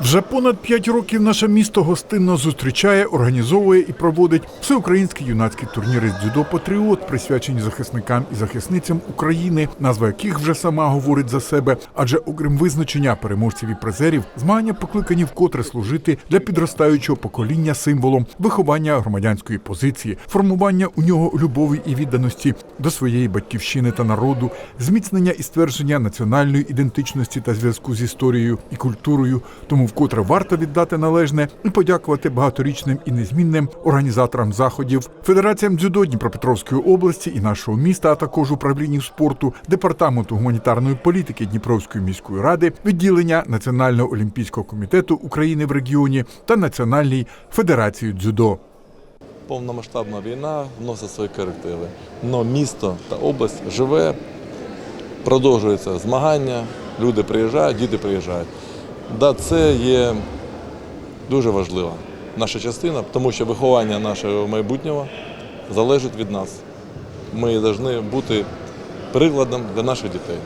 Вже понад п'ять років наше місто гостинно зустрічає, організовує і проводить всеукраїнські юнацькі турніри з дзюдо Патріот, присвячені захисникам і захисницям України, назва яких вже сама говорить за себе. Адже окрім визначення переможців і призерів, змагання покликані вкотре служити для підростаючого покоління символом виховання громадянської позиції, формування у нього любові і відданості до своєї батьківщини та народу, зміцнення і ствердження національної ідентичності та зв'язку з історією і культурою. Тому вкотре варто віддати належне і подякувати багаторічним і незмінним організаторам заходів, федераціям дзюдо Дніпропетровської області і нашого міста, а також управлінню спорту, департаменту гуманітарної політики Дніпровської міської ради, відділення Національного олімпійського комітету України в регіоні та Національній федерації дзюдо. Повномасштабна війна вносить свої корективи. Но місто та область живе, продовжуються змагання, люди приїжджають, діти приїжджають. Да, це є дуже важлива наша частина, тому що виховання нашого майбутнього залежить від нас. Ми повинні бути прикладом для наших дітей.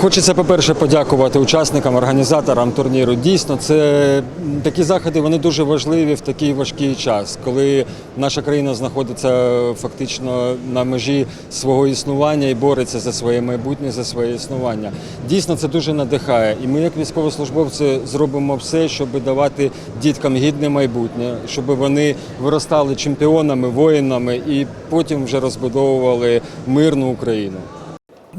Хочеться, по-перше, подякувати учасникам, організаторам турніру. Дійсно, це такі заходи вони дуже важливі в такий важкий час, коли наша країна знаходиться фактично на межі свого існування і бореться за своє майбутнє, за своє існування. Дійсно, це дуже надихає. І ми, як військовослужбовці, зробимо все, щоб давати діткам гідне майбутнє, щоб вони виростали чемпіонами, воїнами і потім вже розбудовували мирну Україну.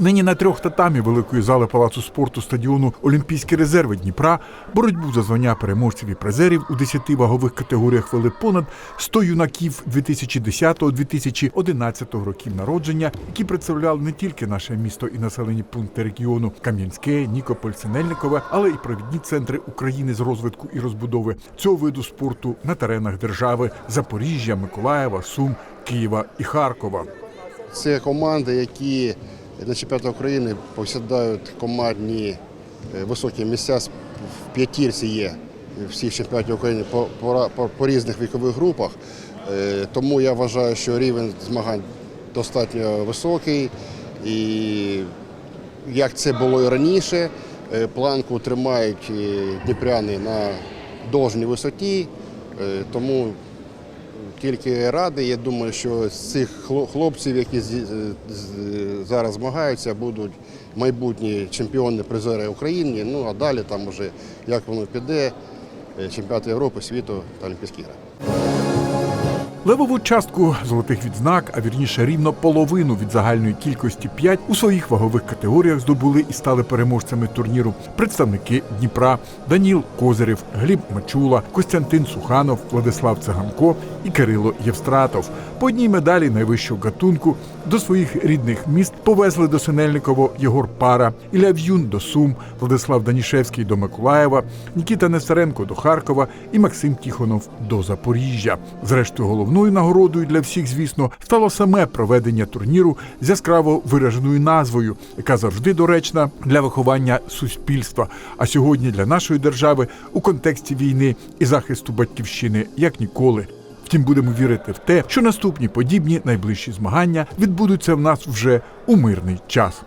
Нині на трьох татамі великої зали палацу спорту стадіону Олімпійські резерви Дніпра боротьбу за звання переможців і призерів у 10 вагових категоріях вели понад 100 юнаків 2010-2011 років народження, які представляли не тільки наше місто і населені пункти регіону Кам'янське, Нікополь, Синельникове, але й провідні центри України з розвитку і розбудови цього виду спорту на теренах держави Запоріжжя, Миколаєва, Сум, Києва і Харкова. Це команди, які на чемпіонаті України посідають командні е, високі місця в п'ятірці є всіх чемпіонатів України по, по, по, по різних вікових групах. Е, Тому я вважаю, що рівень змагань достатньо високий. І як це було і раніше, е, планку тримають дніпряни на должній висоті. Тому тільки радий. Я думаю, що з цих хло- хлопців, які зараз змагаються, будуть майбутні чемпіони, призери України. Ну а далі там уже як воно піде, е, чемпіонат Європи, світу та Олімпійські ігри. Левову частку золотих відзнак, а вірніше рівно половину від загальної кількості 5 у своїх вагових категоріях здобули і стали переможцями турніру представники Дніпра Даніл Козирєв, Гліб Мачула, Костянтин Суханов, Владислав Циганко і Кирило Євстратов. По одній медалі найвищого гатунку до своїх рідних міст повезли до Синельниково Єгор Пара, Ілля В'юн до Сум, Владислав Данішевський до Миколаєва, Нікіта Нестеренко до Харкова і Максим Тіхонов до Запоріжжя. Зрештою, головною нагородою для всіх, звісно, стало саме проведення турніру з яскраво вираженою назвою, яка завжди доречна для виховання суспільства. А сьогодні для нашої держави у контексті війни і захисту батьківщини як ніколи. Втім, будемо вірити в те, що наступні подібні найближчі змагання відбудуться в нас вже у мирний час.